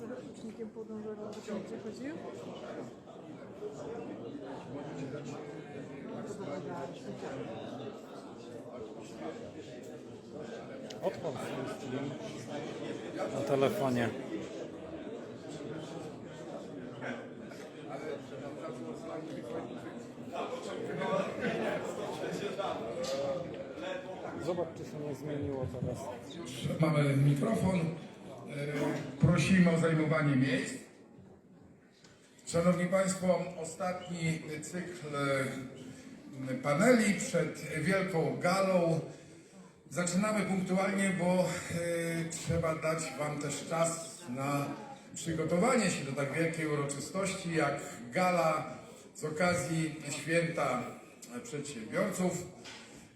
Z rocznikiem podążają, do gdzie na telefonie. Zobacz, czy się nie zmieniło teraz. Mamy mikrofon. E, Prosimy o zajmowanie miejsc. Szanowni Państwo, ostatni cykl e, paneli przed wielką galą. Zaczynamy punktualnie, bo e, trzeba dać Wam też czas na przygotowanie się do tak wielkiej uroczystości jak gala z okazji święta przedsiębiorców.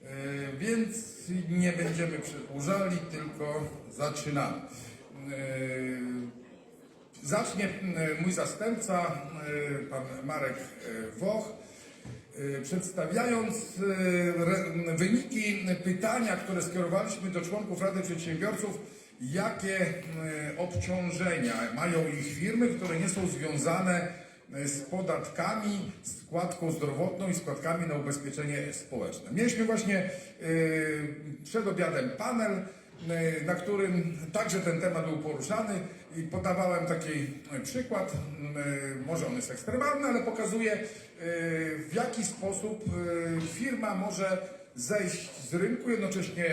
E, Więc nie będziemy przedłużali, tylko zaczynamy. E, Zacznie e, mój zastępca, pan Marek Woch, przedstawiając wyniki pytania, które skierowaliśmy do członków Rady Przedsiębiorców, jakie obciążenia mają ich firmy, które nie są związane z podatkami, składką zdrowotną i składkami na ubezpieczenie społeczne. Mieliśmy właśnie e, przed obiadem panel, e, na którym także ten temat był poruszany i podawałem taki e, przykład, może on jest ekstremalny, ale pokazuje w jaki sposób firma może zejść z rynku, jednocześnie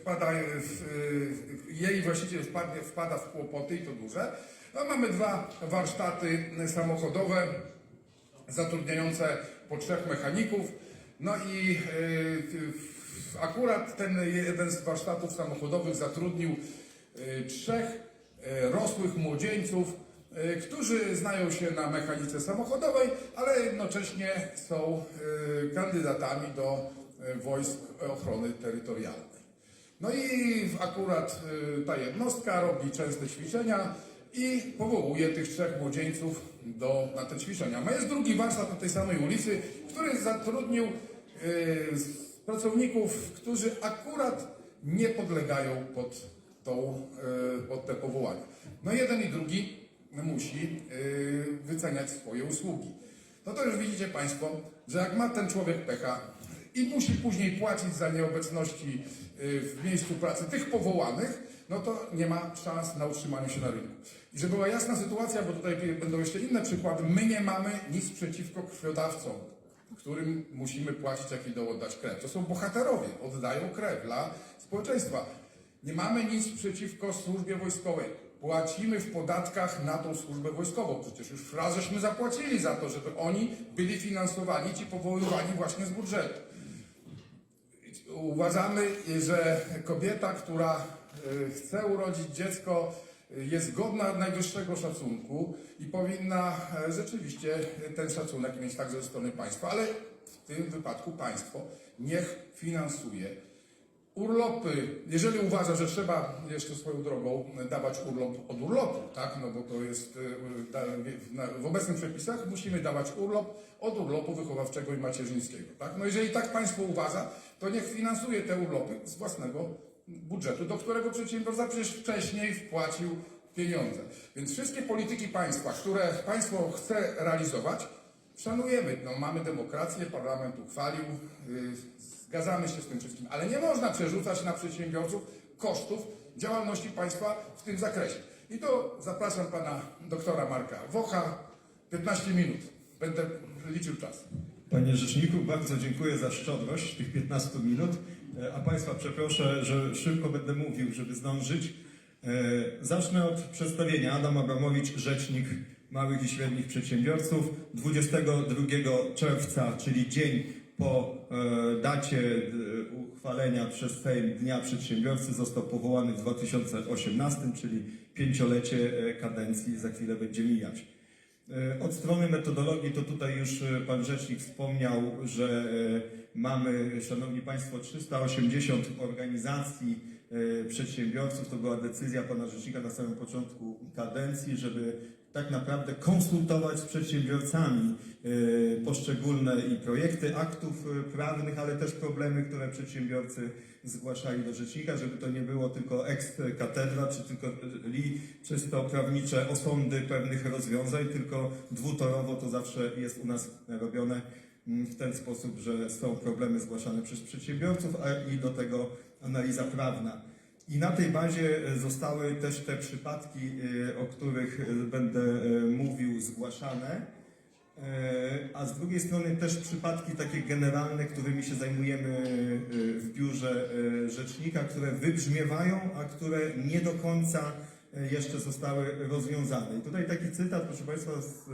wpada, w, jej właściciel wpadnie, wpada w kłopoty i to duże. No, mamy dwa warsztaty samochodowe zatrudniające po trzech mechaników. No i e, akurat ten jeden z warsztatów samochodowych zatrudnił e, trzech e, rosłych młodzieńców, którzy znają się na mechanice samochodowej, ale jednocześnie są kandydatami do wojsk ochrony terytorialnej. No i akurat ta jednostka robi częste ćwiczenia i powołuje tych trzech młodzieńców do, na te ćwiczenia. Ma jest drugi warsztat na tej samej ulicy, który zatrudnił y, z pracowników, którzy akurat nie podlegają pod, tą, y, pod te powołania. No jeden i drugi musi y, wyceniać swoje usługi. No to już widzicie Państwo, że jak ma ten człowiek pecha i musi później płacić za nieobecności y, w miejscu pracy tych powołanych, no to nie ma szans na utrzymanie się na rynku. I żeby była jasna sytuacja, bo tutaj będą jeszcze inne przykłady, my nie mamy nic przeciwko krwiodawcom, którym musimy płacić, jak idą oddać krew. To są bohaterowie, oddają krew dla społeczeństwa. Nie mamy nic przeciwko służbie wojskowej. Płacimy w podatkach na tą służbę wojskową. Przecież już raz żeśmy zapłacili za to, żeby oni byli finansowani, ci powoływani właśnie z budżetu. Uważamy, że kobieta, która chce urodzić dziecko, y, jest godna najwyższego szacunku i powinna e, rzeczywiście ten szacunek mieć także ze strony państwa, ale w tym wypadku państwo niech finansuje urlopy. Jeżeli uważa, że trzeba jeszcze swoją drogą dawać urlop od urlopu, tak? No bo to jest y, w obecnych przepisach musimy dawać urlop od urlopu wychowawczego i macierzyńskiego, tak? No jeżeli tak państwo uważa, to niech finansuje te urlopy z własnego budżetu, do którego przedsiębiorca przecież wcześniej wpłacił pieniądze. Więc wszystkie polityki państwa, które państwo chce realizować, szanujemy. No, mamy demokrację, parlament uchwalił, yy, zgadzamy się z tym wszystkim, ale nie można przerzucać na przedsiębiorców kosztów działalności państwa w tym zakresie. I to zapraszam pana doktora Marka Wocha. 15 minut. Będę liczył czas. Panie Rzeczniku, bardzo dziękuję za szczodrość tych 15 minut, a Państwa przeproszę, że szybko będę mówił, żeby zdążyć. E, Zacznę od przedstawienia. Adam Abramowicz, Rzecznik Małych i Średnich Przedsiębiorców. 22 czerwca, czyli dzień po e, dacie e, uchwalenia przez Sejm Dnia Przedsiębiorcy został powołany w 2018, czyli pięciolecie e, kadencji za chwilę będzie mijać. E, Od strony metodologii to tutaj już e, Pan Rzecznik wspomniał, że e, mamy, Szanowni Państwo, 380 organizacji przedsiębiorców. To była decyzja Pana Rzecznika na samym początku kadencji, żeby tak naprawdę konsultować z przedsiębiorcami y, poszczególne i projekty aktów y, prawnych, ale też problemy, które przedsiębiorcy zgłaszali do rzecznika, żeby to nie było tylko ex katedra, czy tylko li czysto prawnicze osądy pewnych rozwiązań, tylko dwutorowo to zawsze jest u nas robione mm, w ten sposób, że są problemy zgłaszane przez przedsiębiorców, a i do tego analiza prawna. I na tej bazie e, zostały też te przypadki, e, o których e, będę mówił, zgłaszane. A z drugiej strony też przypadki takie generalne, którymi się zajmujemy w biurze rzecznika, które wybrzmiewają, a które nie do końca jeszcze zostały rozwiązane. I tutaj taki cytat, proszę Państwa, z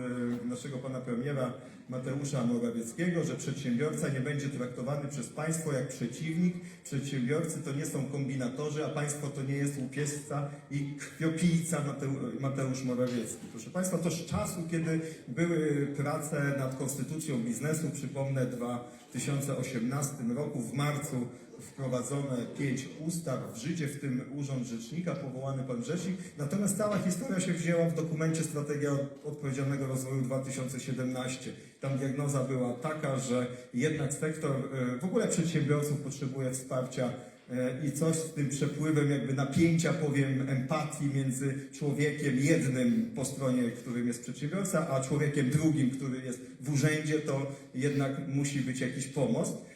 e, naszego pana premiera Mateusza Morawieckiego, że przedsiębiorca nie będzie traktowany przez państwo jak przeciwnik. Przedsiębiorcy to nie są kombinatorzy, a państwo to nie jest łupiezca i krwiopijca Mateu- Mateusz Morawiecki. Proszę Państwa, to z czasu, kiedy były prace nad konstytucją biznesu, przypomnę, w 2018 roku w marcu wprowadzone pięć ustaw w życie, w tym Urząd Rzecznika, powołany pan Rzecznik. Natomiast cała historia się wzięła w dokumencie Strategia Odpowiedzialnego Rozwoju 2017. Tam diagnoza była taka, że jednak sektor, e, w ogóle przedsiębiorców potrzebuje wsparcia e, i coś z tym przepływem jakby napięcia, powiem, empatii między człowiekiem jednym po stronie, którym jest przedsiębiorca, a człowiekiem drugim, który jest w urzędzie, to jednak musi być jakiś pomost.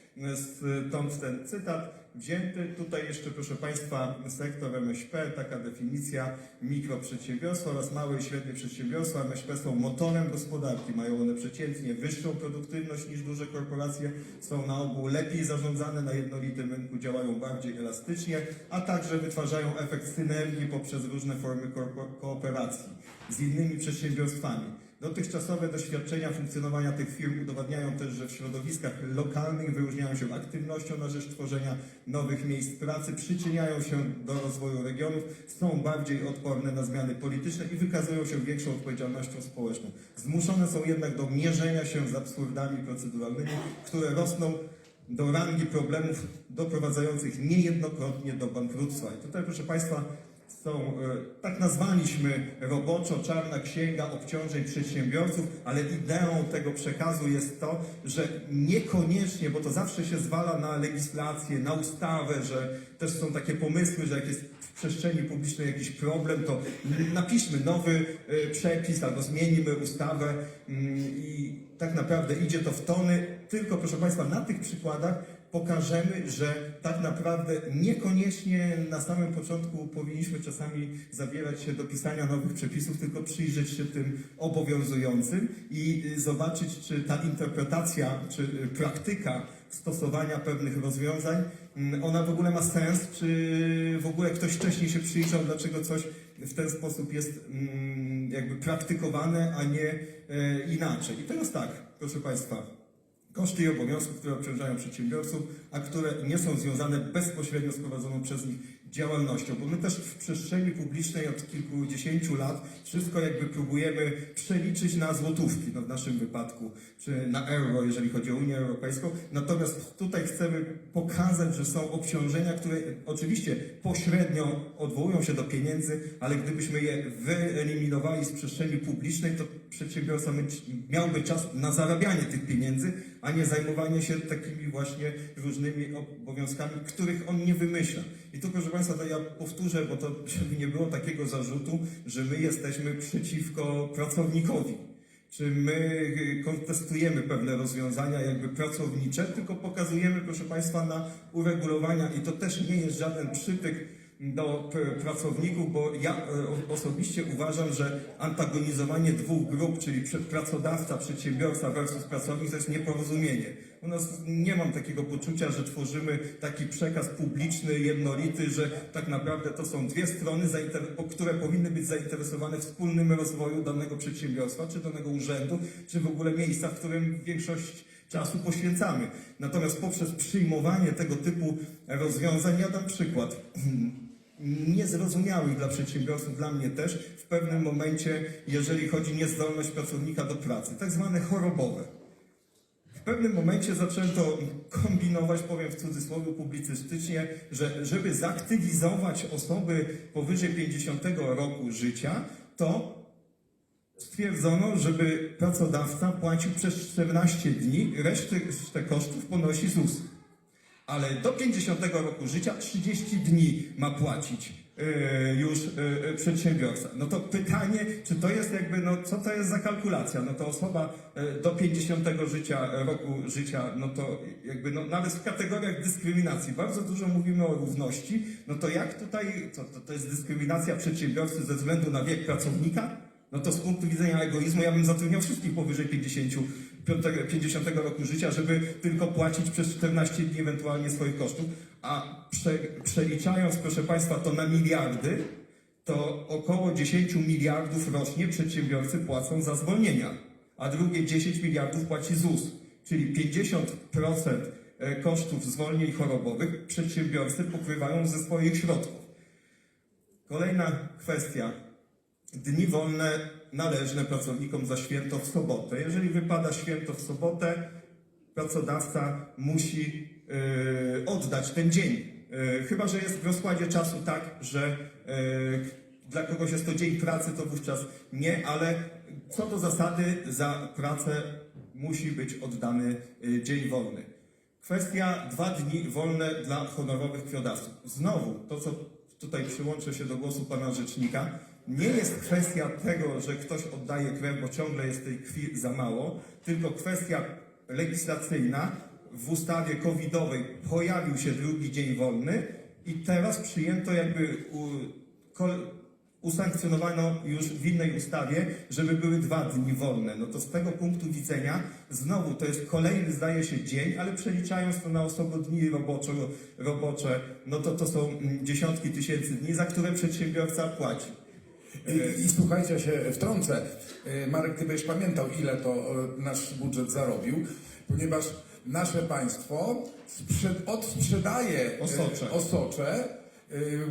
Stąd ten cytat wzięty. Tutaj jeszcze, proszę Państwa, sektor MŚP, taka definicja mikroprzedsiębiorstwa oraz małe i średnie przedsiębiorstwa. MŚP są motorem gospodarki, mają one przeciętnie wyższą produktywność niż duże korporacje, są na ogół lepiej zarządzane na jednolitym rynku, działają bardziej elastycznie, a także wytwarzają efekt synergii poprzez różne formy korpo- kooperacji z innymi przedsiębiorstwami. Dotychczasowe doświadczenia funkcjonowania tych firm udowadniają też, że w środowiskach lokalnych wyróżniają się aktywnością na rzecz tworzenia nowych miejsc pracy, przyczyniają się do rozwoju regionów, są bardziej odporne na zmiany polityczne i wykazują się większą odpowiedzialnością społeczną. Zmuszone są jednak do mierzenia się z absurdami proceduralnymi, które rosną do rangi problemów doprowadzających niejednokrotnie do bankructwa. I tutaj, proszę Państwa, są, e, tak nazwaliśmy roboczo, czarna księga obciążeń przedsiębiorców, ale ideą tego przekazu jest to, że niekoniecznie, bo to zawsze się zwala na legislację, na ustawę, że też są takie pomysły, że jak jest w przestrzeni publicznej jakiś problem, to napiszmy nowy e, przepis albo zmienimy ustawę mm, i tak naprawdę idzie to w tony, tylko proszę Państwa, na tych przykładach pokażemy, że tak naprawdę niekoniecznie na samym początku powinniśmy czasami zabierać się do pisania nowych przepisów, tylko przyjrzeć się tym obowiązującym i y, zobaczyć, czy ta interpretacja, czy y, praktyka stosowania pewnych rozwiązań, mm, ona w ogóle ma sens, czy w ogóle ktoś wcześniej się przyjrzał, dlaczego coś w ten sposób jest mm, jakby praktykowane, a nie e, inaczej. I teraz tak, proszę Państwa, Koszty i obowiązki, które obciążają przedsiębiorców, a które nie są związane bezpośrednio z prowadzoną przez nich działalnością. Bo my też w przestrzeni publicznej od kilkudziesięciu lat wszystko jakby próbujemy przeliczyć na złotówki, no w naszym wypadku, czy na euro, jeżeli chodzi o Unię Europejską. Natomiast tutaj chcemy pokazać, że są obciążenia, które oczywiście pośrednio odwołują się do pieniędzy, ale gdybyśmy je wyeliminowali z przestrzeni publicznej, to przedsiębiorca miałby czas na zarabianie tych pieniędzy, a nie zajmowanie się takimi właśnie różnymi obowiązkami, których on nie wymyśla. I tu, proszę Państwa, to ja powtórzę, bo to żeby nie było takiego zarzutu, że my jesteśmy przeciwko pracownikowi. Czy my y, kontestujemy pewne rozwiązania jakby pracownicze, tylko pokazujemy, proszę Państwa, na uregulowania i to też nie jest żaden przytyk do p- pracowników, bo ja e, osobiście uważam, że antagonizowanie dwóch grup, czyli pracodawca, przedsiębiorca versus pracownik, to jest nieporozumienie. U nas nie mam takiego poczucia, że tworzymy taki przekaz publiczny, jednolity, że tak naprawdę to są dwie strony, które powinny być zainteresowane wspólnym rozwoju danego przedsiębiorstwa, czy danego urzędu, czy w ogóle miejsca, w którym większość czasu poświęcamy. Natomiast poprzez przyjmowanie tego typu rozwiązań, ja dam przykład niezrozumiałych dla przedsiębiorców, dla mnie też, w pewnym momencie, jeżeli chodzi o niezdolność pracownika do pracy, tak zwane chorobowe. W pewnym momencie zaczęto kombinować, powiem w cudzysłowie publicystycznie, że żeby zaktywizować osoby powyżej 50 roku życia, to stwierdzono, żeby pracodawca płacił przez 14 dni, resztę, kosztów ponosi ZUS. Ale do 50 roku życia 30 dni ma płacić e, już e, przedsiębiorca. No to pytanie, czy to jest jakby, no co to jest za kalkulacja? No to osoba e, do 50 życia, roku życia, no to jakby, no nawet w kategoriach dyskryminacji bardzo dużo mówimy o równości, no to jak tutaj, co to, to jest dyskryminacja przedsiębiorcy ze względu na wiek pracownika? No to z punktu widzenia egoizmu ja bym zatrudniał wszystkich powyżej 50, 50 roku życia, żeby tylko płacić przez 14 dni ewentualnie swoich kosztów, a prze, przeliczając, proszę Państwa, to na miliardy, to około 10 miliardów rocznie przedsiębiorcy płacą za zwolnienia, a drugie 10 miliardów płaci ZUS, czyli 50% e, kosztów zwolnień chorobowych przedsiębiorcy pokrywają ze swoich środków. Kolejna kwestia. Dni wolne należne pracownikom za święto w sobotę. Jeżeli wypada święto w sobotę, pracodawca musi e, oddać ten dzień. E, chyba, że jest w rozkładzie czasu tak, że e, dla kogoś jest to dzień pracy, to wówczas nie, ale co do zasady za pracę musi być oddany e, dzień wolny. Kwestia dwa dni wolne dla honorowych krwiodawców. Znowu, to co tutaj przyłączę się do głosu pana rzecznika, nie jest kwestia tego, że ktoś oddaje krew, bo ciągle jest tej krwi za mało, tylko kwestia legislacyjna. W ustawie covidowej pojawił się drugi dzień wolny i teraz przyjęto jakby u, usankcjonowano już w innej ustawie, żeby były dwa dni wolne. No to z tego punktu widzenia znowu to jest kolejny, zdaje się, dzień, ale przeliczając to na osobodni robocze, robocze no to to są mm, dziesiątki tysięcy dni, za które przedsiębiorca płaci. I, słuchajcie, się wtrącę. E, Marek, ty byś pamiętał, ile to e, nasz budżet zarobił, ponieważ nasze państwo sprzed, odsprzedaje e, Osocze. osocze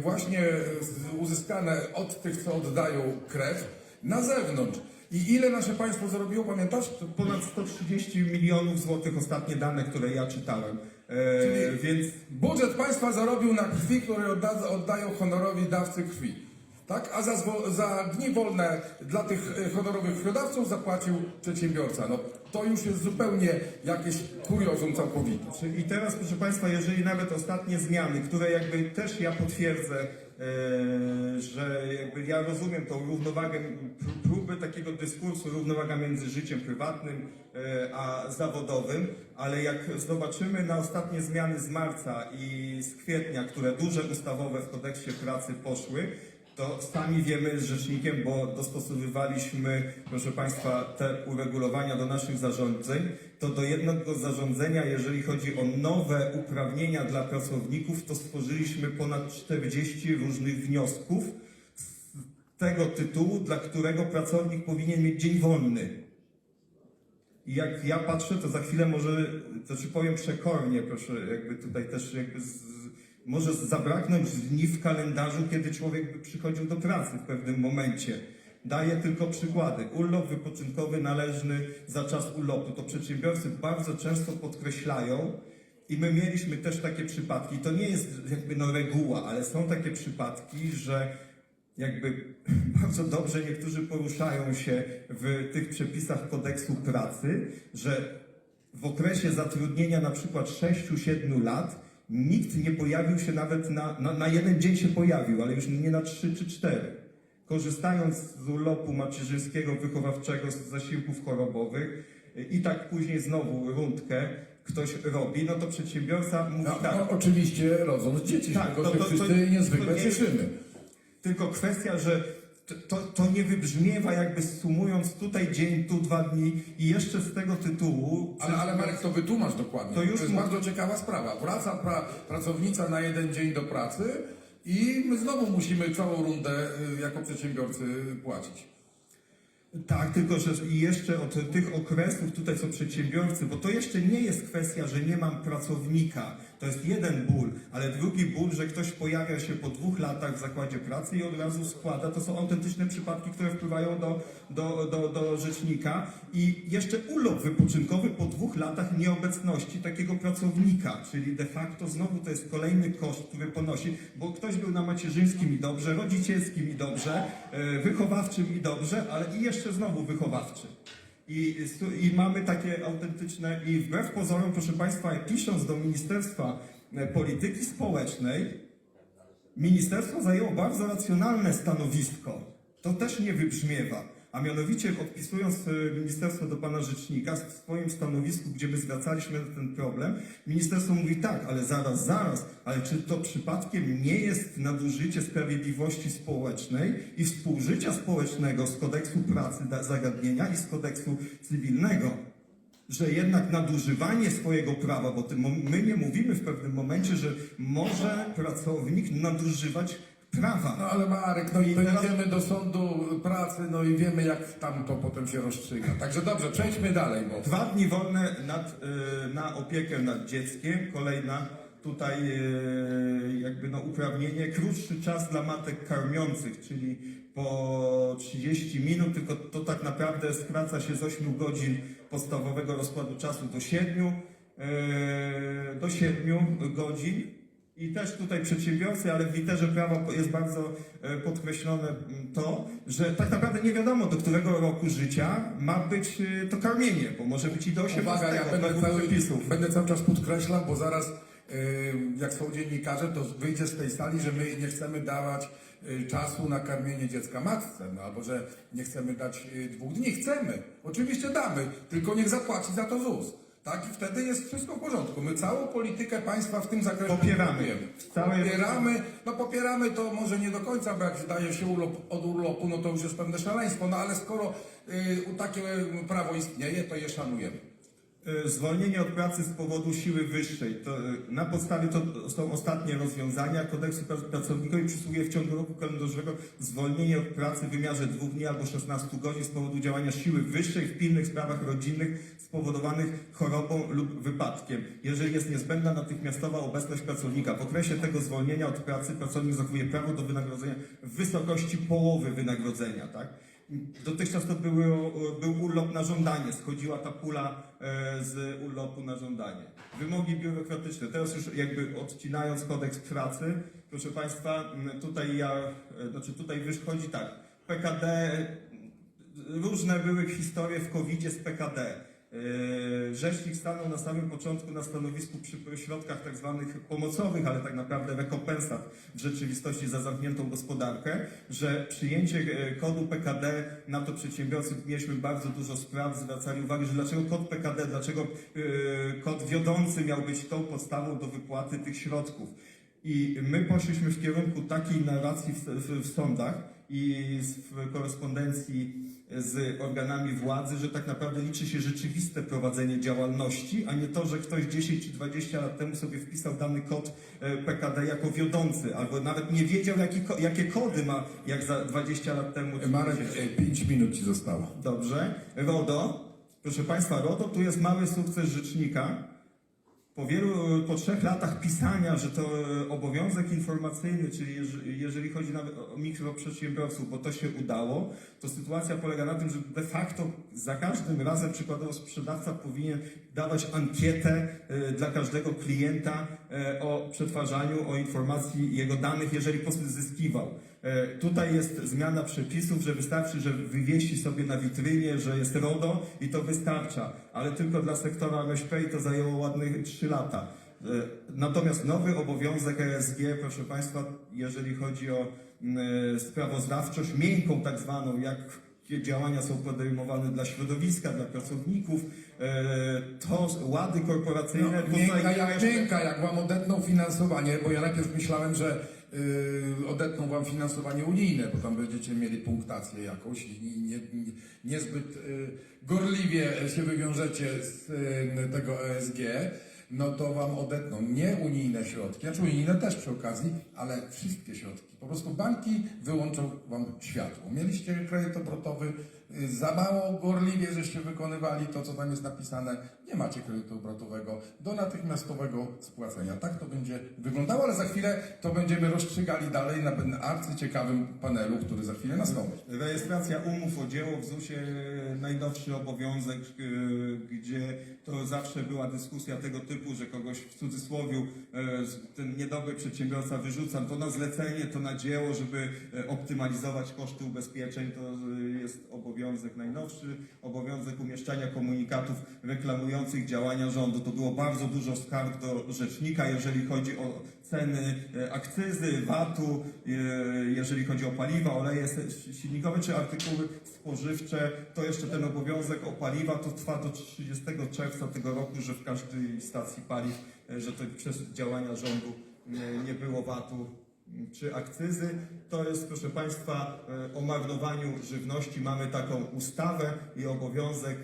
właśnie uzyskane od tych, co oddają krew, na zewnątrz. I ile nasze państwo zarobiło, pamiętasz? To ponad 130 milionów złotych ostatnie dane, które ja czytałem. E, Czyli- więc Budżet państwa zarobił na krwi, które odda, oddają honorowi dawcy krwi. Tak? A za, za dni wolne dla tych e, honorowych krwiodawców zapłacił przedsiębiorca. No, to już jest zupełnie jakieś kuriozum całkowite. I teraz, proszę Państwa, jeżeli nawet ostatnie zmiany, które jakby też ja potwierdzę, e, że jakby ja rozumiem tą równowagę, pró- próby takiego dyskursu, równowaga między życiem prywatnym e, a zawodowym, ale jak zobaczymy na ostatnie zmiany z marca i z kwietnia, które duże ustawowe w kodeksie pracy poszły, to sami wiemy z rzecznikiem, bo dostosowywaliśmy, proszę Państwa, te uregulowania do naszych zarządzeń, to do jednego zarządzenia, jeżeli chodzi o nowe uprawnienia dla pracowników, to stworzyliśmy ponad 40 różnych wniosków z tego tytułu, dla którego pracownik powinien mieć dzień wolny. I jak ja patrzę, to za chwilę może, to czy powiem przekornie, proszę, jakby tutaj też jakby z, może zabraknąć dni w kalendarzu, kiedy człowiek by przychodził do pracy w pewnym momencie. Daję tylko przykłady. Urlop wypoczynkowy należny za czas urlopu. To przedsiębiorcy bardzo często podkreślają i my mieliśmy też takie przypadki. To nie jest jakby no reguła, ale są takie przypadki, że jakby bardzo dobrze niektórzy poruszają się w tych przepisach kodeksu pracy, że w okresie zatrudnienia na przykład 6-7 lat nikt nie pojawił się nawet na, na, na jeden dzień się pojawił, ale już nie na 3 czy 4. Korzystając z urlopu macierzyńskiego, wychowawczego, z zasiłków chorobowych i tak później znowu rundkę ktoś robi, no to przedsiębiorca mówi No, tak. no, oczywiście rodząc dzieci, Tak, tego to- się to- to- wszyscy niezwykle to nie- cieszymy. Tylko kwestia, że to, to, to nie wybrzmiewa jakby sumując tutaj dzień, tu dwa dni i jeszcze z tego tytułu... Ale, ale Marek, to wytłumacz dokładnie. To To, już jest mów. bardzo ciekawa sprawa. Wraca pra, pracownica na jeden dzień do pracy i my znowu musimy całą rundę y, jako przedsiębiorcy płacić. Tak, tylko że i jeszcze od tych okresów tutaj są przedsiębiorcy, bo to jeszcze nie jest kwestia, że nie mam pracownika, To jest jeden ból, ale drugi ból, że ktoś pojawia się po dwóch latach w zakładzie pracy i od razu składa. To są autentyczne przypadki, które wpływają do, do, do, do rzecznika. I jeszcze urlop wypoczynkowy po dwóch latach nieobecności takiego pracownika, czyli de facto znowu to jest kolejny koszt, który ponosi, bo ktoś był na macierzyńskim i dobrze, rodzicielskim i dobrze, e, wychowawczym i dobrze, ale i jeszcze znowu wychowawczym. I, I mamy takie autentyczne, i wbrew pozorom, proszę Państwa, pisząc do Ministerstwa e, Polityki Społecznej, Ministerstwo zajęło bardzo racjonalne stanowisko. To też nie wybrzmiewa. A mianowicie odpisując e, ministerstwo do pana rzecznika w swoim stanowisku, gdzie my zwracaliśmy na ten problem, ministerstwo mówi tak, ale zaraz, zaraz, ale czy to przypadkiem nie jest nadużycie sprawiedliwości społecznej i współżycia społecznego z kodeksu pracy zagadnienia i z kodeksu cywilnego? że jednak nadużywanie swojego prawa, bo my nie mówimy w pewnym momencie, że może pracownik nadużywać prawa. No ale Marek, no i to teraz- idziemy do sądu pracy, no i wiemy jak tam to potem się rozstrzyga. Także dobrze, przejdźmy dalej, bo Dwa dni wolne nad, y, na opiekę nad dzieckiem, kolejna tutaj y, jakby no uprawnienie, krótszy czas dla matek karmiących, czyli po 30 minut, tylko to tak naprawdę skraca się z 8 godzin podstawowego rozkładu czasu do 7, y, do 7 godzin. I też tutaj przedsiębiorcy, ale w literze prawa jest bardzo e, podkreślone to, że tak naprawdę nie wiadomo, do którego roku życia ma być e, to karmienie, bo może być i do 18 uwaga, ja będę cały, przepisów. będę cały czas podkreślał, bo zaraz yy, jak są dziennikarze, to wyjdzie z tej sali, że my nie chcemy dawać czasu na karmienie dziecka matce, no albo że nie chcemy dać dwóch dni. Chcemy, oczywiście damy, tylko niech zapłaci za to ZUS. Tak, i wtedy jest wszystko w porządku. My całą politykę państwa w tym zakresie Popieramy. popieramy. No popieramy to może nie do końca, bo jak daje się urlop od urlopu, no to już jest pewne szaleństwo, no ale skoro y, takie prawo istnieje, to je szanujemy. E, Zwolnienie od pracy z powodu siły wyższej. To, e, na podstawie to są ostatnie rozwiązania kodeksu prac- pracownikowi przysługuje w ciągu roku kalendarzowego zwolnienie od pracy w wymiarze dwóch dni albo 16 godzin z powodu działania siły wyższej w pilnych sprawach rodzinnych spowodowanych chorobą lub wypadkiem. Jeżeli jest niezbędna natychmiastowa obecność pracownika. W okresie tego zwolnienia od pracy pracownik zachowuje prawo do wynagrodzenia w wysokości połowy wynagrodzenia. Tak? Dotychczas to były, był urlop na żądanie, schodziła ta pula e, z urlopu na żądanie. Wymogi biurokratyczne. Teraz już jakby odcinając kodeks pracy, proszę Państwa, tutaj ja, e, znaczy tutaj wychodzi tak, PKD, różne były historie w covid z PKD. Yy, Rzecznik stanął na samym początku na stanowisku przy środkach tak zwanych pomocowych, ale tak naprawdę rekompensat w rzeczywistości za zamkniętą gospodarkę, że przyjęcie e, kodu PKD na to przedsiębiorcy mieliśmy bardzo dużo spraw, zwracali uwagę, że dlaczego kod PKD, dlaczego e, kod wiodący miał być tą podstawą do wypłaty tych środków. I my poszliśmy w kierunku takiej narracji w, w, w sądach i w korespondencji z organami władzy, że tak naprawdę liczy się rzeczywiste prowadzenie działalności, a nie to, że ktoś 10 czy 20 lat temu sobie wpisał dany kod e, PKD jako wiodący, albo nawet nie wiedział, jaki, jakie kody ma, jak za 20 lat temu. czy Marek, 10. 5 minut Ci zostało. Dobrze. RODO. Proszę Państwa, RODO tu jest mały sukces rzecznika. Po wielu, po trzech latach pisania, że to e, obowiązek informacyjny, czyli jeż- jeżeli chodzi nawet o mikroprzedsiębiorców, bo to się udało, to sytuacja polega na tym, że de facto za każdym razem przykładowo sprzedawca powinien dawać ankietę e, dla każdego klienta e, o przetwarzaniu, o informacji jego danych, jeżeli po prostu zyskiwał. E, Tutaj jest zmiana przepisów, że wystarczy, że wywiesi sobie na witrynie, że jest RODO i to wystarcza, ale tylko dla sektora MŚP i to zajęło ładnych 3 lata. E, Natomiast nowy obowiązek ESG, proszę Państwa, jeżeli chodzi o mm, sprawozdawczość miękką tak zwaną, jak działania są podejmowane dla środowiska, dla pracowników, e, to łady korporacyjne No, miękka jak miękka, jak Wam odetną finansowanie, bo ja najpierw myślałem, że odetną Wam finansowanie unijne, bo tam będziecie mieli punktację jakąś i nie, nie, niezbyt yy, gorliwie się wywiążecie z yy, tego ESG, no to Wam odetną nie unijne środki, znaczy unijne też przy okazji, ale wszystkie środki. Po prostu banki wyłączą Wam światło. Mieliście kredyt obrotowy y, za mało gorliwie żeście wykonywali to, co tam jest napisane, nie macie kredytu obrotowego do natychmiastowego spłacenia. Tak to będzie wyglądało, ale za chwilę to będziemy rozstrzygali dalej na arcyciekawym panelu, który za chwilę nastąpi. Rejestracja umów o dzieło w ZUS-ie najnowszy obowiązek, yy, gdzie to zawsze była dyskusja tego typu, że kogoś w cudzysłowie ten niedobry przedsiębiorca wyrzuca to na zlecenie, to na dzieło, żeby yy, optymalizować koszty ubezpieczeń. To yy, jest obowiązek najnowszy, obowiązek umieszczania komunikatów reklamujących działania rządu. To było bardzo dużo skarg do rzecznika, jeżeli chodzi o ceny e, akcyzy, VAT-u, e, jeżeli chodzi o paliwa, oleje silnikowe czy artykuły spożywcze, to jeszcze ten obowiązek o paliwa to trwa do 30 czerwca tego roku, że w każdej stacji paliw, e, że to przez działania rządu nie, nie było VAT-u czy akcyzy. To jest, proszę Państwa, e, o marnowaniu żywności. Mamy taką ustawę i obowiązek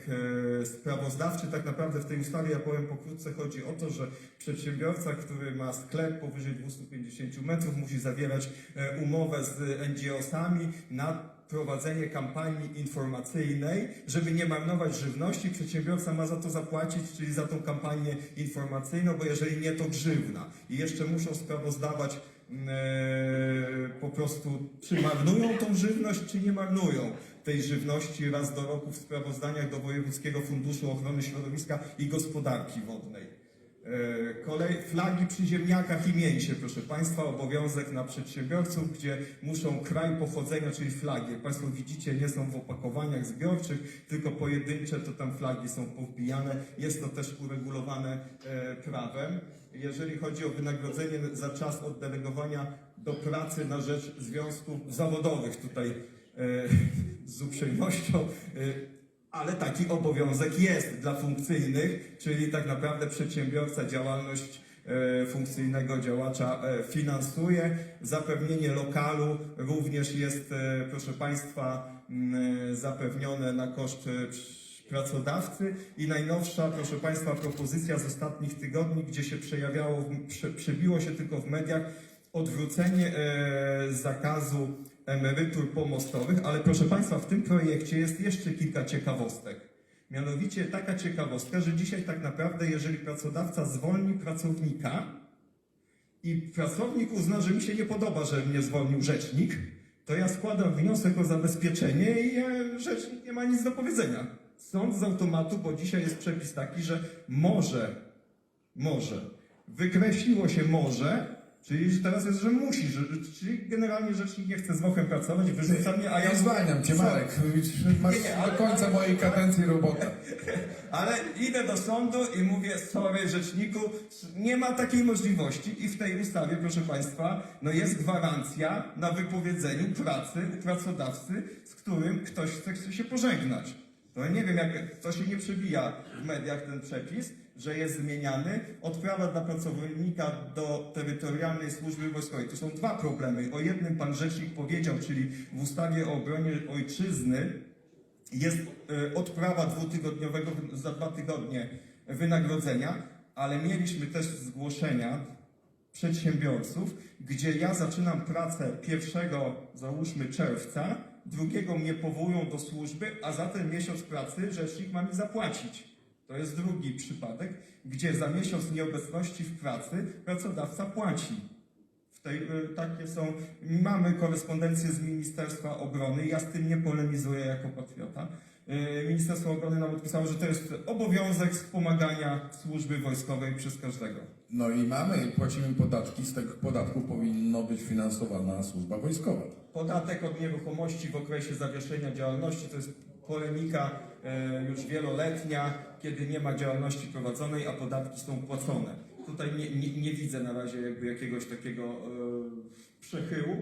e, sprawozdawczy. Tak naprawdę w tej ustawie, ja powiem pokrótce, chodzi o to, że przedsiębiorca, który ma sklep powyżej 250 metrów, musi zawierać e, umowę z NGO-sami na prowadzenie kampanii informacyjnej, żeby nie marnować żywności, przedsiębiorca ma za to zapłacić, czyli za tą kampanię informacyjną, bo jeżeli nie, to grzywna. I jeszcze muszą sprawozdawać po prostu, czy marnują tą żywność, czy nie marnują tej żywności raz do roku w sprawozdaniach do Wojewódzkiego Funduszu Ochrony Środowiska i Gospodarki Wodnej. E, Kolej, flagi przy ziemniakach i mięsie, proszę Państwa, obowiązek na przedsiębiorców, gdzie muszą kraj pochodzenia, czyli flagi. Jak Państwo widzicie, nie są w opakowaniach zbiorczych, tylko pojedyncze, to tam flagi są powbijane. Jest to też uregulowane e, prawem. Jeżeli chodzi o wynagrodzenie za czas oddelegowania do pracy na rzecz związków zawodowych, tutaj e, z uprzejmością e, ale taki obowiązek jest dla funkcyjnych, czyli tak naprawdę przedsiębiorca działalność e, funkcyjnego działacza finansuje. Zapewnienie lokalu również jest, proszę Państwa, zapewnione na koszt pracodawcy i najnowsza, proszę Państwa, propozycja z ostatnich tygodni, gdzie się przejawiało, prze, przebiło się tylko w mediach, odwrócenie e, zakazu emerytur pomostowych, ale proszę Państwa, w tym projekcie jest jeszcze kilka ciekawostek. Mianowicie taka ciekawostka, że dzisiaj tak naprawdę, jeżeli pracodawca zwolni pracownika i pracownik uzna, że mi się nie podoba, że mnie zwolnił rzecznik, to ja składam wniosek o zabezpieczenie i e, rzecznik nie ma nic do powiedzenia. Sąd z automatu, bo dzisiaj jest przepis taki, że może, może, wykreśliło się może, czyli że teraz jest, że musi, że, czyli generalnie rzecznik nie chce z Wochem pracować, wyrzuca mnie, a ja Ja zwalniam cię? Marek. Masz Nie, nie, ale- do końca mojej kadencji robotę. Ale idę do sądu i mówię, sorry rzeczniku, nie ma takiej możliwości i w tej ustawie, proszę Państwa, no jest gwarancja na wypowiedzeniu pracy u pracodawcy, z którym ktoś chce, chce się pożegnać. To nie wiem, jak to się nie przebija w mediach ten przepis, że jest zmieniany. Odprawa dla pracownika do terytorialnej służby wojskowej. To są dwa problemy. O jednym pan rzecznik powiedział, czyli w ustawie o obronie ojczyzny jest e, odprawa dwutygodniowego za dwa tygodnie wynagrodzenia, ale mieliśmy też zgłoszenia przedsiębiorców, gdzie ja zaczynam pracę pierwszego, załóżmy, czerwca, drugiego mnie powołują do służby, a za ten miesiąc pracy rzecznik ma mi zapłacić. To jest drugi przypadek, gdzie za miesiąc nieobecności w pracy pracodawca płaci. Tej, y, takie są, mamy korespondencję z Ministerstwa Obrony, ja z tym nie polemizuję jako patriota. Y, Ministerstwo Obrony nam odpisało, że to jest obowiązek wspomagania służby wojskowej przez każdego. No i mamy, płacimy podatki, z tych podatków powinno być finansowana służba wojskowa. Podatek od nieruchomości w okresie zawieszenia działalności to jest polemika e, już wieloletnia, kiedy nie ma działalności prowadzonej, a podatki są płacone. Tutaj nie, nie, nie widzę na razie jakby jakiegoś takiego e, przechyłu.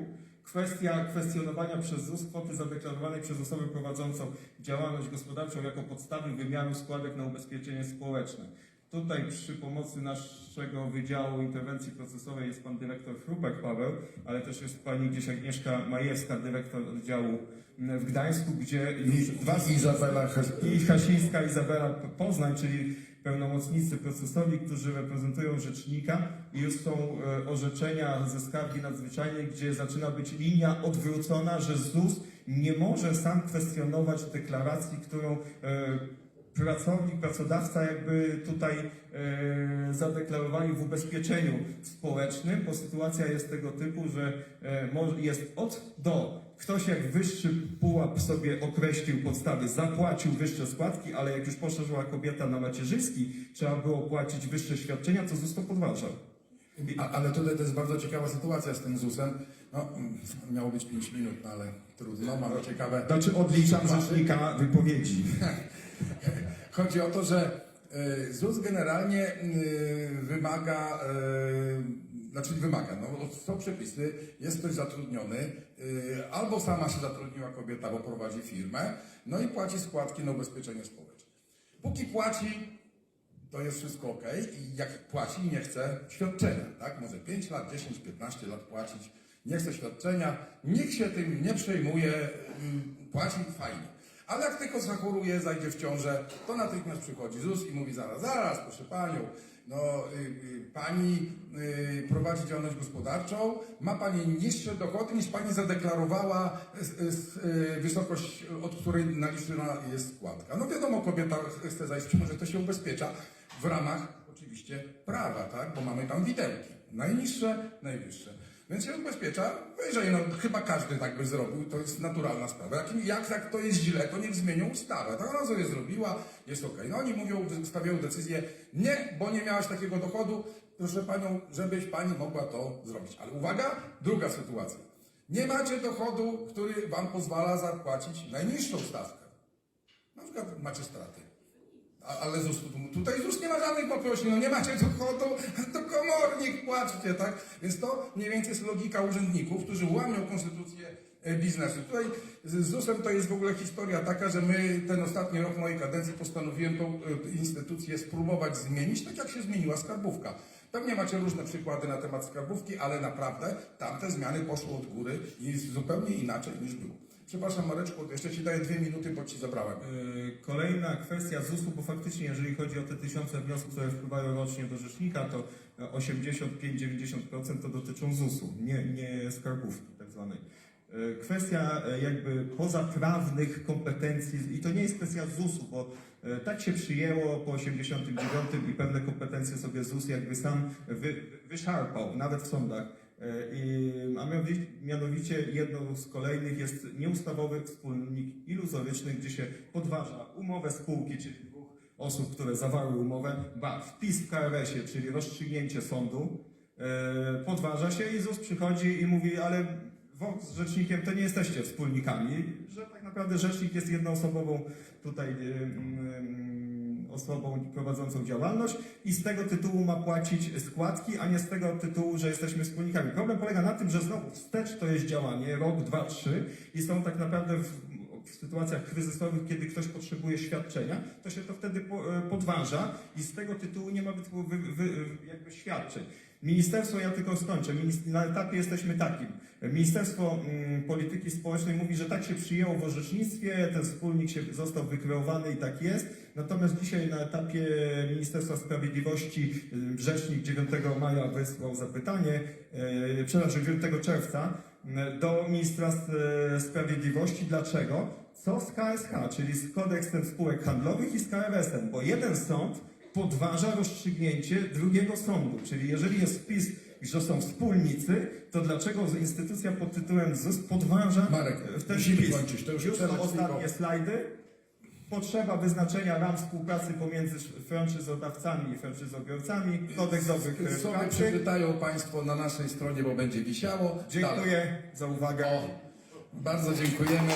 Kwestia kwestionowania przez ZUS kwoty zadeklarowanej przez osobę prowadzącą działalność gospodarczą jako podstawy wymiaru składek na ubezpieczenie społeczne. Tutaj przy pomocy naszego Wydziału Interwencji Procesowej jest pan dyrektor Chrupek Paweł, ale też jest pani gdzieś Agnieszka Majewska, dyrektor oddziału w Gdańsku, gdzie już dwa I Izabela Hes- i Hasińska Izabela Poznań, czyli pełnomocnicy procesowi, którzy reprezentują rzecznika. I już są e, orzeczenia ze skargi nadzwyczajnej, gdzie zaczyna być linia odwrócona, że ZUS nie może sam kwestionować deklaracji, którą e, pracownik, pracodawca jakby tutaj e, zadeklarowali w ubezpieczeniu społecznym, bo sytuacja jest tego typu, że e, jest od do. Ktoś jak wyższy pułap sobie określił podstawy, zapłacił wyższe składki, ale jak już poszerzyła kobieta na macierzyński, trzeba było płacić wyższe świadczenia, to ZUS to podważał. A, ale tutaj to jest bardzo ciekawa sytuacja z tym ZUS-em. No, miało być 5 minut, no ale trudno, mamy ciekawe. Znaczy odliczam rzecznika wypowiedzi. Chodzi o to, że y, ZUS generalnie y, wymaga, y, znaczy wymaga, no są przepisy, jest ktoś zatrudniony, albo sama się zatrudniła kobieta, bo prowadzi firmę, no i płaci składki na ubezpieczenie społeczne. Póki płaci, to jest wszystko ok. I jak płaci, nie chce świadczenia, tak? Może 5 lat, 10, 15 lat płacić, nie chce świadczenia, nikt się tym nie przejmuje, mm, płaci fajnie. Ale jak tylko zachoruje, zajdzie w ciążę, to natychmiast przychodzi ZUS i mówi zaraz, zaraz, proszę panią, no y, y, pani y, prowadzi działalność gospodarczą, ma pani niższe dochody niż pani zadeklarowała y, y, y, wysokość, od której naliczona jest składka. No wiadomo, kobieta chce zajść w ciążę, to się ubezpiecza w ramach oczywiście prawa, tak? Bo mamy tam widełki. Najniższe, najwyższe. Więc się ubezpiecza, wyżej, no chyba każdy tak by zrobił, to jest naturalna sprawa. Jak, jak tak to jest źle, to niech zmienią ustawę. Tak ona sobie zrobiła, jest okej. No oni mówią, wystawiają decyzję, nie, bo nie miałaś takiego dochodu, proszę panią, żebyś pani mogła to zrobić. Ale uwaga, druga sytuacja. Nie macie dochodu, który wam pozwala zapłacić najniższą stawkę. Na przykład macie straty. Ale ZUS, tutaj ZUS nie ma żadnych pokrośni, no nie macie dochodu, to komornik płaczcie, tak? Więc to mniej więcej jest logika urzędników, którzy łamią konstytucję e, biznesu. Tutaj z ZUS-em to jest w ogóle historia taka, że my ten ostatni rok mojej kadencji postanowiłem tą e, instytucję spróbować zmienić, tak jak się zmieniła skarbówka. Pewnie macie różne przykłady na temat skarbówki, ale naprawdę tamte zmiany poszły od góry i zupełnie inaczej niż było. Przepraszam Mareczku, jeszcze Ci daję dwie minuty, bo Ci zabrałem. Yy, Kolejna kwestia ZUS-u, bo faktycznie jeżeli chodzi o te tysiące wniosków, które wpływają rocznie do rzecznika, to 85-90% to dotyczą ZUS-u, nie, nie skarbówki tak zwanej. Yy, Kwestia e, jakby pozaprawnych kompetencji i to nie jest kwestia ZUS-u, bo e, tak się przyjęło po 89 i pewne kompetencje sobie ZUS jakby sam wy, wyszarpał, nawet w sądach. E, a mianowicie, jedną z kolejnych jest nieustawowy wspólnik iluzoryczny, gdzie się podważa umowę spółki, czyli dwóch osób, które zawarły umowę, ba, wpis w KRS-ie, czyli rozstrzygnięcie sądu, e, podważa się i ZUS przychodzi i mówi, ale wy z rzecznikiem to nie jesteście wspólnikami, że tak naprawdę rzecznik jest jednoosobową tutaj osobą prowadzącą działalność i z tego tytułu ma płacić składki, a nie z tego tytułu, że jesteśmy wspólnikami. Problem polega na tym, że znowu wstecz to jest działanie, rok, dwa, trzy i są tak naprawdę w, w sytuacjach kryzysowych, kiedy ktoś potrzebuje świadczenia, to się to wtedy e, podważa i z tego tytułu nie ma wytwu- wy, wy, jakby świadczeń. Ministerstwo, ja tylko skończę, na etapie jesteśmy takim. Ministerstwo mm, Polityki Społecznej mówi, że tak się przyjęło w orzecznictwie, ten wspólnik się został wykreowany i tak jest. Natomiast dzisiaj na etapie Ministerstwa Sprawiedliwości y, rzecznik 9 maja wysłał zapytanie, e, przepraszam, 9 czerwca y, do ministra e, Sprawiedliwości. Dlaczego? Co z KSH, czyli z kodeksem spółek handlowych i z KRS-em? Bo jeden sąd podważa rozstrzygnięcie drugiego sądu. Czyli jeżeli jest wpis, że są wspólnicy, to dlaczego instytucja pod tytułem ZUS podważa Marek, e, w ten musimy wpis? kończyć, to już są przerwać ostatnie tylko. slajdy. Potrzeba wyznaczenia ram współpracy pomiędzy franczyzodawcami i franczyzobiorcami, kodeks dobrych e, Sobie praktyk. przeczytają Państwo na naszej stronie, bo będzie wisiało. Dziękuję za uwagę. O, bardzo dziękujemy.